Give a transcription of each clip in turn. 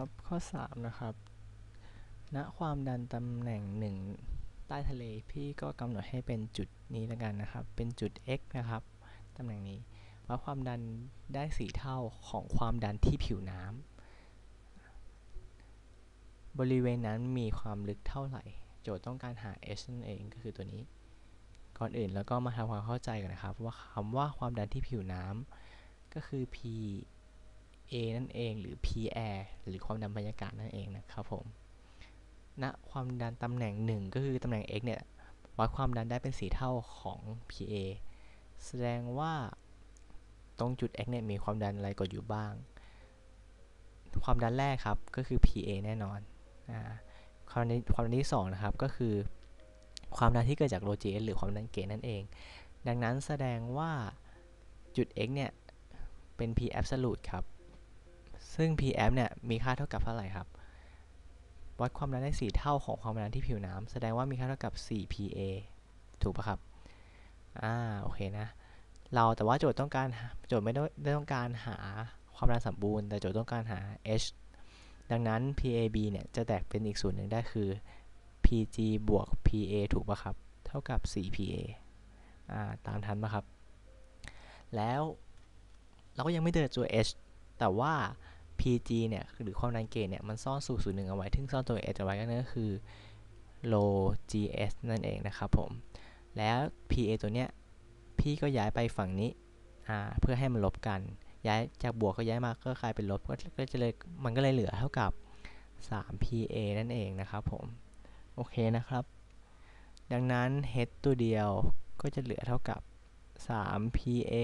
ครับข้อ 3 นะครับณความดันตำแหน่งหนึ่งใต้ทะเลพี่ก็กำหนดให้เป็นจุดนี้แล้วกันนะครับ เป็นจุด x นะครับตำแหน่งนี้วัดความดันได้ 4 เท่าของความดันที่ผิวน้ำบริเวณนั้นมีความลึกเท่าไหร่ โจทย์ต้องการหา h นั่นเองก็คือตัวนี้ ก่อนอื่นแล้วก็มาทำความเข้าใจกันนะครับ ว่าคำว่าความดันที่ผิวน้ำก็คือ p A นั่นเอง หรือ P air หรือความดันบรรยากาศนั่นเองนะครับผมณความดันตำแหน่ง 1 ก็คือตำแหน่ง x เนี่ย วัดความดันได้เป็น4เท่าของ PA แสดงว่าตรงจุด x เนี่ยมีความดันอะไรกดอยู่บ้าง ความดันแรกครับก็คือ PA แน่นอนอความดันความดันที่2นะครับก็คือ ความดันที่เกิดจากโลเจนหรือความดันเกณฑ์นั่นเอง ดังนั้นแสดงว่าจุด x เนี่ยเป็น P absolute ครับ ซึ่ง Pf เนี่ยมีค่าเท่ากับเท่าไหร่ครับ วัดความดันได้ 4 เท่าของความดันที่ผิวน้ำแสดงว่ามีค่าเท่ากับ 4Pa ถูกปะครับ อ่า โอเคนะ เราแต่ว่าโจทย์ต้องการ โจทย์ไม่ได้ต้องการหาความดันสมบูรณ์ แต่โจทย์ต้องการหา h ดังนั้น PAB เนี่ยจะแตกเป็นอีกส่วนหนึ่งได้คือ PG บวก PA ถูกปะครับ เท่ากับ 4PA อ่า ตามทันปะครับ แล้วเราก็ยังไม่เจอตัว h แต่ว่า PG เนี่ยหรือความดันเกณฑ์เนี่ยมันซ่อนสูตรศูนย์หนึ่งเอาไว้ทึ่งซ่อนตัว S เอาไว้ก็นั่นก็คือ low GS นั่นเองนะครับผม แล้ว PA ตัวเนี้ยพี่ก็ย้ายไปฝั่งนี้เพื่อให้มันลบกัน ย้ายจากบวกก็ย้ายมาก็กลายเป็นลบก็จะเลยมันก็เลยเหลือเท่ากับ 3PA นั่นเองนะครับผมโอเคนะครับ ดังนั้น h ตัวเดียวก็จะเหลือเท่ากับ 3PA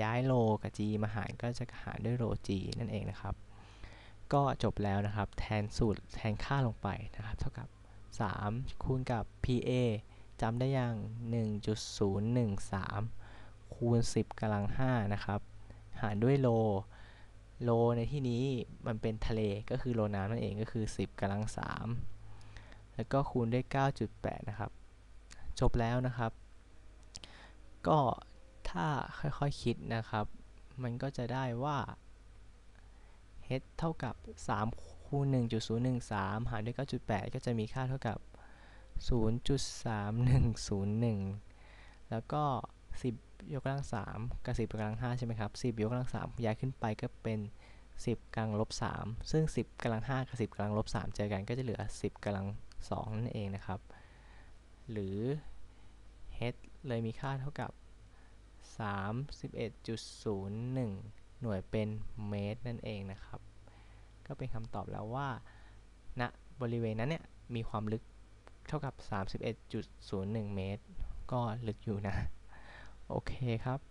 ย้ายโลกับ G มาหารก็จะหารด้วยโล G นั่นเองนะครับ ก็จบแล้วนะครับ แทนสูตรแทนค่าลงไปนะครับ เท่ากับ 3 คูณกับ PA จำได้ยัง 1.013 คูณ 10กำลัง 5 นะครับ หารด้วยโล โลในที่นี้มันเป็นทะเลก็คือโลน้ำนั่นเองก็คือ 10กำลัง 3 แล้วก็คูณด้วย 9.8 นะครับ จบแล้วนะครับ ก็ถ้าค่อยๆคคิดนะครับ มันก็จะได้ว่า h เท่ากับ 3 คูณ 1.013 หารด้วย 9.8 ก็จะมีค่าเท่ากับ 0.3101 แล้วก็ 10 ยกกำลัง 3 กับ 10 ยกกำลัง 5 ใช่ไหมครับ 10 ยกกำลัง 3 ย้ายขึ้นไปก็เป็น 10กำลังลบ 3 ซึ่ง 10กำลัง 5 กับ 10กำลังลบ 3 เจอกันก็จะเหลือ 10กำลัง 2 นั่นเองนะครับ หรือ h เลยมีค่าเท่ากับ 31.01 หน่วยเป็นเมตรนั่นเองนะครับ ก็เป็นคำตอบแล้วว่าณบริเวณนั้นเนี่ยมีความลึกเท่ากับ 31.01 เมตร ก็ลึกอยู่นะ โอเคครับ